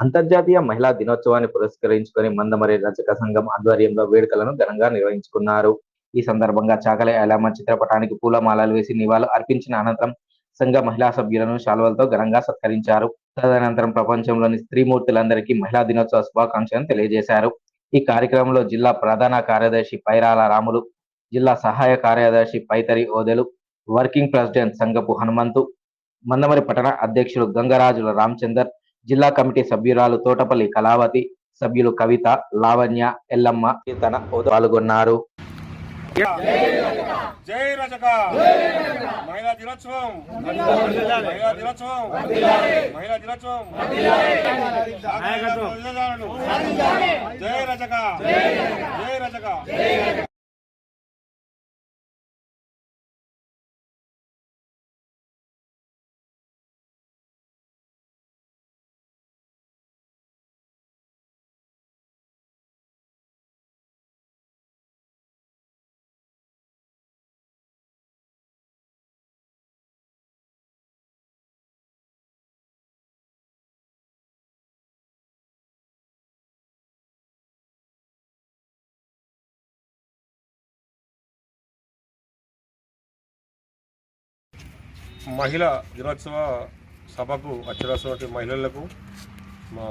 అంతర్జాతీయ మహిళా దినోత్సవాన్ని పురస్కరించుకొని మందమరి రచక సంఘం ఆధ్వర్యంలో వేడుకలను ఘనంగా నిర్వహించుకున్నారు. ఈ సందర్భంగా చాకలి ఐలమ్మ చిత్రపటానికి పూలమాలలు వేసి నివాళులు అర్పించిన అనంతరం సంఘ మహిళా సభ్యులను శాలువలతో ఘనంగా సత్కరించారు. తదనంతరం ప్రపంచంలోని స్త్రీమూర్తులందరికీ మహిళా దినోత్సవ శుభాకాంక్షలను తెలియజేశారు. ఈ కార్యక్రమంలో జిల్లా ప్రధాన కార్యదర్శి పైరాల రాములు జిల్లా సహాయ కార్యదర్శి పైతరి ఓదెలు వర్కింగ్ ప్రెసిడెంట్ సంగపు హనుమంతు మందమరి పట్టణ అధ్యక్షులు గంగరాజుల రామచందర్ జిల్లా కమిటీ సభ్యురాలు తోటపల్లి కళావతి సభ్యులు కవిత లావణ్య ఎల్లమ్మ తన పాల్గొన్నారు. జై రజక! మహిళా దినోత్సవం! మహిళా దినోత్సవం! మహిళా దినోత్సవం! జై రజక! జై రజక! మహిళ దినోత్సవ సభకు వచ్చినటువంటి మహిళలకు మా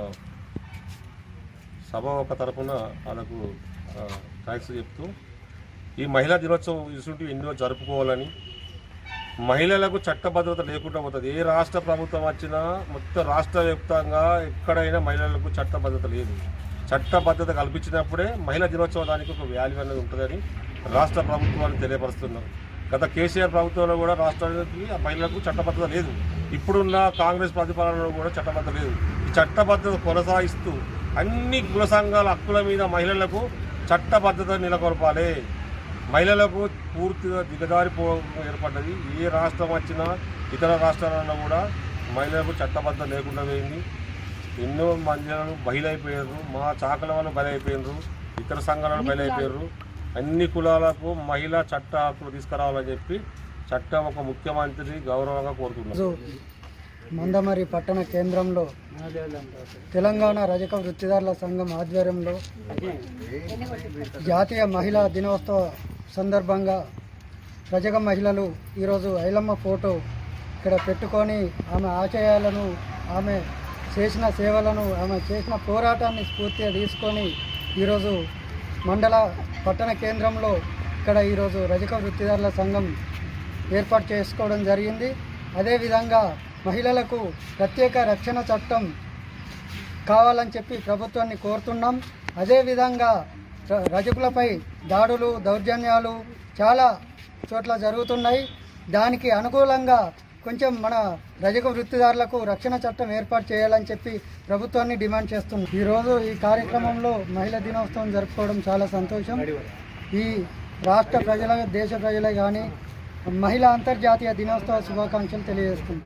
సభ ఒక తరఫున వాళ్ళకు థ్యాంక్స్ చెప్తూ ఈ మహిళా దినోత్సవం ఇటువంటి ఎన్నో జరుపుకోవాలని మహిళలకు చట్టభద్రత లేకుండా పోతుంది. ఏ రాష్ట్ర ప్రభుత్వం వచ్చినా మొత్తం రాష్ట్ర వ్యాప్తంగా ఎక్కడైనా మహిళలకు చట్టభద్రత లేదు. చట్టబద్ధత కల్పించినప్పుడే మహిళా దినోత్సవం దానికి ఒక వాల్యూ అనేది ఉంటుందని రాష్ట్ర ప్రభుత్వాన్ని తెలియపరుస్తున్నారు. గత కేసీఆర్ ప్రభుత్వంలో కూడా రాష్ట్రానికి ఆ మహిళలకు చట్టబద్ధత లేదు. ఇప్పుడున్న కాంగ్రెస్ ప్రతిపాలనలో కూడా చట్టబద్ధత లేదు. ఈ చట్టబద్ధత కొనసాగిస్తూ అన్ని కుల సంఘాల హక్కుల మీద మహిళలకు చట్టబద్ధత నెలకొల్పాలి. మహిళలకు పూర్తిగా దిగదారిపో ఏర్పడ్డది. ఏ రాష్ట్రం వచ్చినా ఇతర రాష్ట్రాలలో కూడా మహిళలకు చట్టబద్ధత లేకుండా పోయింది. ఎన్నో మహిళలు బయలైపోయారు మా చాకల వాళ్ళు బలైపోయినారు ఇతర సంఘాలను బయలైపోయారు అన్ని కులాలకు మహిళా చట్ట హక్కులు తీసుకురావాలని చెప్పి చట్టం ఒక ముఖ్యమంత్రి గౌరవంగా కోరుతున్నారు మందమరి పట్టణ కేంద్రంలో తెలంగాణ రజక వృత్తిదారుల సంఘం ఆధ్వర్యంలో జాతీయ మహిళా దినోత్సవ సందర్భంగా రజక మహిళలు ఈరోజు ఐలమ్మ ఫోటో ఇక్కడ పెట్టుకొని ఆమె ఆశయాలను ఆమె చేసిన సేవలను ఆమె చేసిన పోరాటాన్ని స్ఫూర్తిగా తీసుకొని ఈరోజు మండల పట్టణ కేంద్రంలో ఇక్కడ ఈరోజు రజక వృత్తిదారుల సంఘం ఏర్పాటు చేసుకోవడం జరిగింది. అదేవిధంగా మహిళలకు ప్రత్యేక రక్షణ చట్టం కావాలని చెప్పి ప్రభుత్వాన్ని కోరుతున్నాం. అదేవిధంగా ర- రజకులపై దాడులు దౌర్జన్యాలు చాలా చోట్ల జరుగుతున్నాయి. దానికి అనుకూలంగా కొంచెం మన రజక వృత్తిదారులకు రక్షణ చట్టం ఏర్పాటు చేయాలని చెప్పి ప్రభుత్వాన్ని డిమాండ్ చేస్తున్నాం. ఈరోజు ఈ కార్యక్రమంలో మహిళా దినోత్సవం జరుపుకోవడం చాలా సంతోషం. ఈ రాష్ట్ర ప్రజల దేశ ప్రజలే కానీ మహిళా అంతర్జాతీయ దినోత్సవ శుభాకాంక్షలు తెలియజేస్తుంది